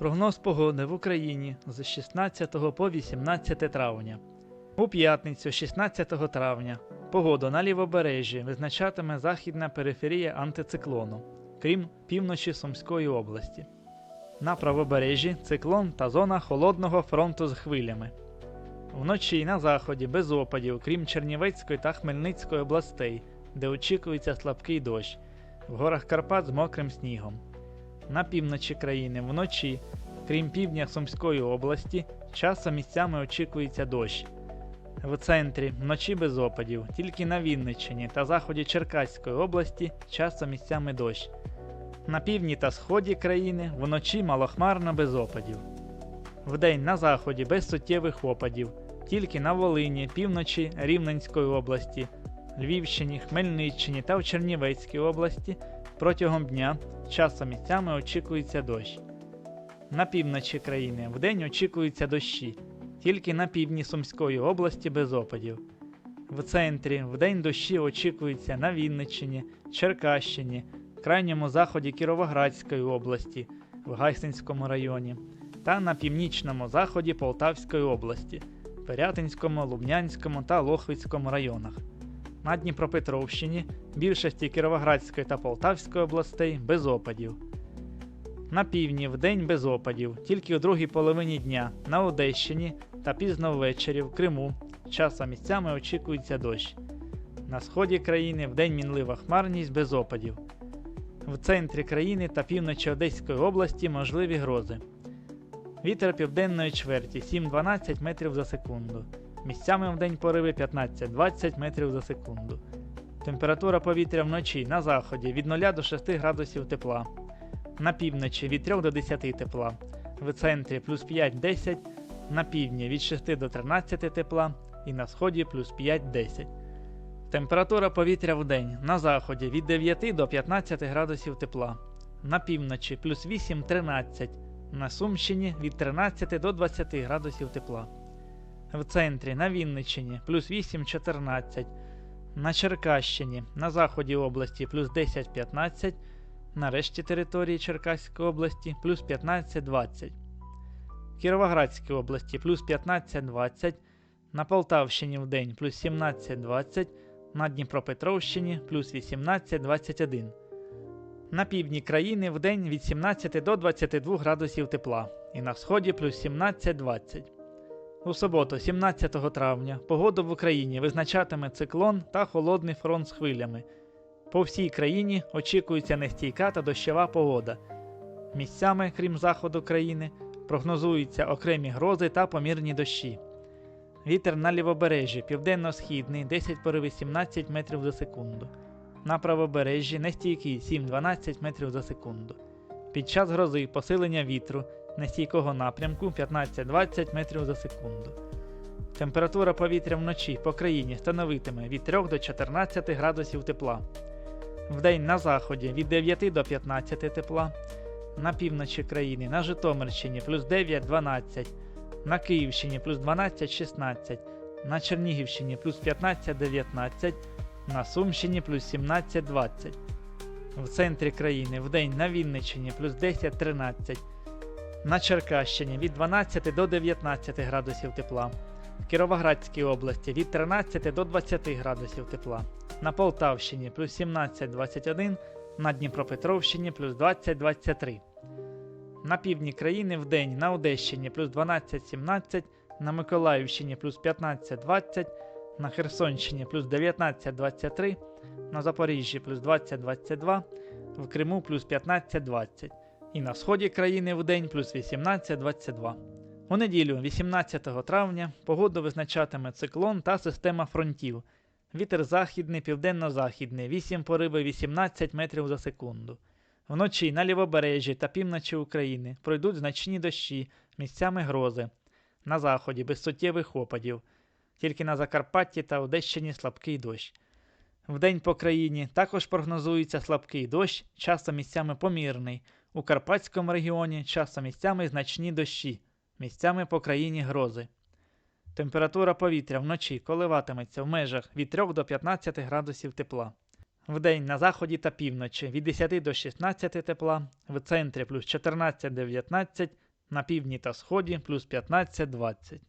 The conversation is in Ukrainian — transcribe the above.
Прогноз погоди в Україні з 16 по 18 травня. У п'ятницю, 16 травня, погоду на лівобережжі визначатиме західна периферія антициклону, крім півночі Сумської області. На правобережжі циклон та зона холодного фронту з хвилями. Вночі на заході без опадів, крім Чернівецької та Хмельницької областей, де очікується слабкий дощ, в горах Карпат з мокрим снігом. На півночі країни вночі, крім півдня Сумської області, часом місцями очікується дощ. В центрі вночі без опадів, тільки на Вінниччині та заході Черкаської області часом місцями дощ. На півдні та сході країни вночі малохмарно без опадів. Вдень на заході без суттєвих опадів, тільки на Волині, півночі Рівненської області, Львівщині, Хмельниччині та в Чернівецькій області протягом дня часом місцями очікується дощ. На півночі країни вдень очікуються дощі, тільки на півдні Сумської області без опадів. В центрі вдень дощі очікуються на Вінниччині, Черкащині, крайньому заході Кіровоградської області, в Гайсинському районі та на північному заході Полтавської області, Пирятинському, Лубнянському та Лохвицькому районах. На Дніпропетровщині, більшості Кіровоградської та Полтавської областей без опадів. На півдні вдень без опадів, тільки у другій половині дня на Одещині та пізно ввечері в Криму. Часом місцями очікується дощ. На сході країни вдень мінлива хмарність без опадів. В центрі країни та півночі Одеської області можливі грози. Вітер південної чверті 7-12 метрів за секунду. Місцями вдень пориви 15-20 метрів за секунду. Температура повітря вночі на заході від 0 до 6 градусів тепла. На півночі від 3 до 10 тепла. В центрі плюс 5-10, на півдні від 6 до 13 тепла і на сході плюс 5-10. Температура повітря в день на заході від 9 до 15 градусів тепла. На півночі плюс 8-13, на Сумщині від 13 до 20 градусів тепла. В центрі на Вінниччині плюс 8-14, на Черкащині на заході області плюс 10-15, на решті території Черкаської області плюс 15-20. В Кіровоградській області плюс 15-20, на Полтавщині в день плюс 17-20, на Дніпропетровщині плюс 18-21. На півдні країни в день від 17 до 22 градусів тепла і на сході плюс 17-20. У суботу, 17 травня, погоду в Україні визначатиме циклон та холодний фронт з хвилями. По всій країні очікується нестійка та дощова погода. Місцями, крім заходу країни, прогнозуються окремі грози та помірні дощі. Вітер на лівобережжі південно-східний 10 пориви 17 метрів за секунду. На правобережжі нестійкий 7-12 метрів за секунду. Під час грози посилення вітру нестійкого напрямку 15-20 метрів за секунду. Температура повітря вночі по країні становитиме від 3 до 14 градусів тепла. Вдень на заході від 9 до 15 тепла. На півночі країни на Житомирщині плюс 9-12, на Київщині плюс 12-16, на Чернігівщині плюс 15-19, на Сумщині плюс 17-20. В центрі країни вдень на Вінниччині плюс 10-13, на Черкащині від 12 до 19 градусів тепла, в Кіровоградській області від 13 до 20 градусів тепла, на Полтавщині плюс 17-21, на Дніпропетровщині плюс 20-23. На півдні країни вдень на Одещині плюс 12-17, на Миколаївщині плюс 15-20, на Херсонщині плюс 19-23, на Запоріжжі плюс 20-22, в Криму плюс 15-20 і на сході країни вдень плюс 18-22. У неділю, 18 травня, погоду визначатиме циклон та система фронтів. Вітер західний, південно-західний, 8 пориви 18 метрів за секунду. Вночі на лівобережжі та півночі України пройдуть значні дощі, місцями грози. На заході без суттєвих опадів. Тільки на Закарпатті та Одещині слабкий дощ. Вдень по країні також прогнозується слабкий дощ, часом місцями помірний. У Карпатському регіоні часом місцями значні дощі, місцями по країні грози. Температура повітря вночі коливатиметься в межах від 3 до 15 градусів тепла. Вдень на заході та півночі від 10 до 16 тепла, в центрі плюс 14-19, на півдні та сході плюс 15-20.